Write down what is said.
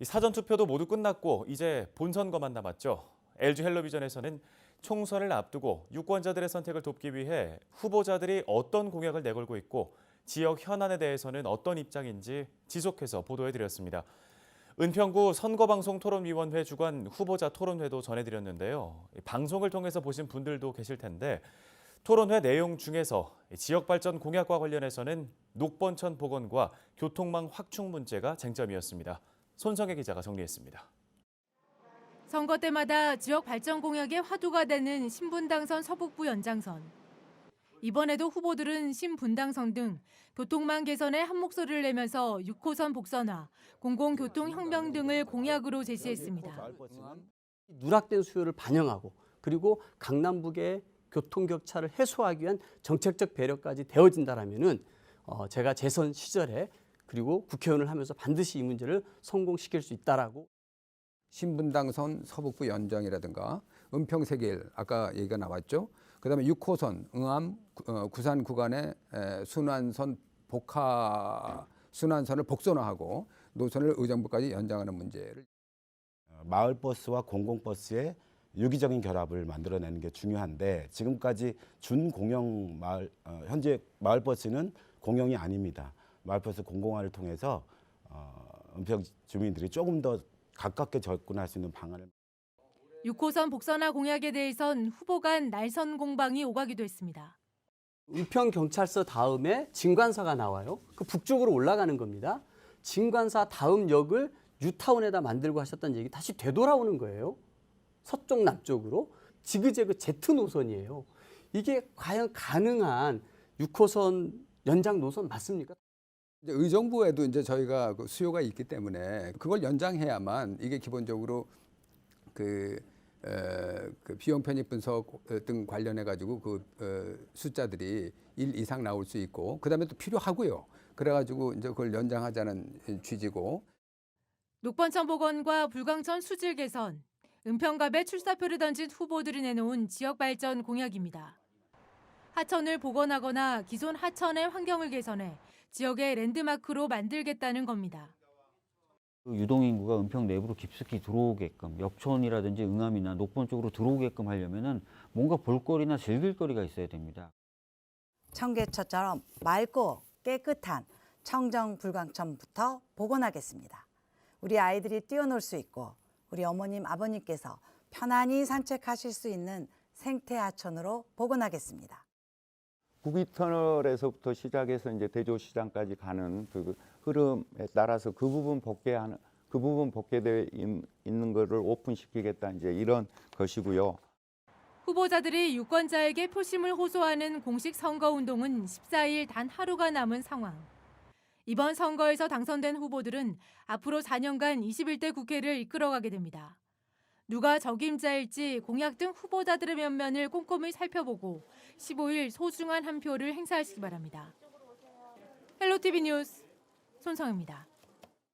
이 사전 투표도 모두 끝났고 이제 본선거만 남았죠. LG 헬로비전에서는 총선을 앞두고 유권자들의 선택을 돕기 위해 후보자들이 어떤 공약을 내걸고 있고 지역 현안에 대해서는 어떤 입장인지 지속해서 보도해 드렸습니다. 은평구 선거방송토론위원회 주관 후보자 토론회도 전해드렸는데요. 이 방송을 통해서 보신 분들도 계실 텐데 토론회 내용 중에서 지역 발전 공약과 관련해서는 녹번천 복원과 교통망 확충 문제가 쟁점이었습니다. 손성혜 기자가 정리했습니다. 선거 때마다 지역 발전 공약의 화두가 되는 신분당선 서북부 연장선. 이번에도 후보들은 신분당선 등 교통망 개선에 한 목소리를 내면서 6호선 복선화, 공공교통 혁명 등을 공약으로 제시했습니다. 누락된 수요를 반영하고 그리고 강남북의 교통 격차를 해소하기 위한 정책적 배려까지 되어진다라면은 어, 제가 재선 시절에 그리고 국회의원을 하면서 반드시 이 문제를 성공시킬 수 있다라고 신분당선 서북부 연장이라든가 은평세길 아까 얘기가 나왔죠. 그다음에 6호선 응암 어, 구산 구간의 에, 순환선 복화 순환선을 복선화하고 노선을 의정부까지 연장하는 문제를 어, 마을 버스와 공공 버스의 유기적인 결합을 만들어내는 게 중요한데 지금까지 준공영 마을 어, 현재 마을 버스는 공영이 아닙니다. 마을버스 공공화를 통해서 어, 은평 주민들이 조금 더 가깝게 접근할 수 있는 방안을 6호선 복선화 공약에 대해선 후보 간 날선 공방이 오가기도 했습니다. 은평 경찰서 다음에 진관사가 나와요. 그 북쪽으로 올라가는 겁니다. 진관사 다음 역을 뉴타운에다 만들고 하셨던 얘기 다시 되돌아오는 거예요. 서쪽 남쪽으로 지그재그 제트 노선이에요. 이게 과연 가능한 6호선 연장 노선 맞습니까? 이제 의정부에도 이제 저희가 그 수요가 있기 때문에 그걸 연장해야만 이게 기본적으로 그, 에, 그 비용 편익 분석 등 관련해 가지고 그 어, 숫자들이 일 이상 나올 수 있고 그다음에 또 필요하고요. 그래 가지고 이제 그걸 연장하자는 취지고 녹번천 복원과 불광천 수질 개선, 은평갑에 출사표를 던진 후보들이 내놓은 지역 발전 공약입니다. 하천을 복원하거나 기존 하천의 환경을 개선해 지역의 랜드마크로 만들겠다는 겁니다. 그 유동인구가 은평 내부로 깊숙이 들어오게끔 역촌이라든지 응암이나 녹번 쪽으로 들어오게끔 하려면은 뭔가 볼거리나 즐길거리가 있어야 됩니다. 청계천처럼 맑고 깨끗한 청정 불광천부터 복원하겠습니다. 우리 아이들이 뛰어놀 수 있고 우리 어머님 아버님께서 편안히 산책하실 수 있는 생태 하천으로 복원하겠습니다. 구기터널에서부터 시작해서 이제 대조시장까지 가는 그 흐름에 따라서 그 부분 복개하는 그 부분 있- 있는 거를 오픈시키겠다 이제 이런 것이고요. 후보자들이 유권자에게 표심을 호소하는 공식 선거 운동은 14일 단 하루가 남은 상황. 이번 선거에서 당선된 후보들은 앞으로 4년간 21대 국회를 이끌어가게 됩니다. 누가 적임자일지 공약 등 후보자들의 면면을 꼼꼼히 살펴보고 15일 소중한 한 표를 행사하시기 바랍니다. 헬로티비 뉴스 손성입니다.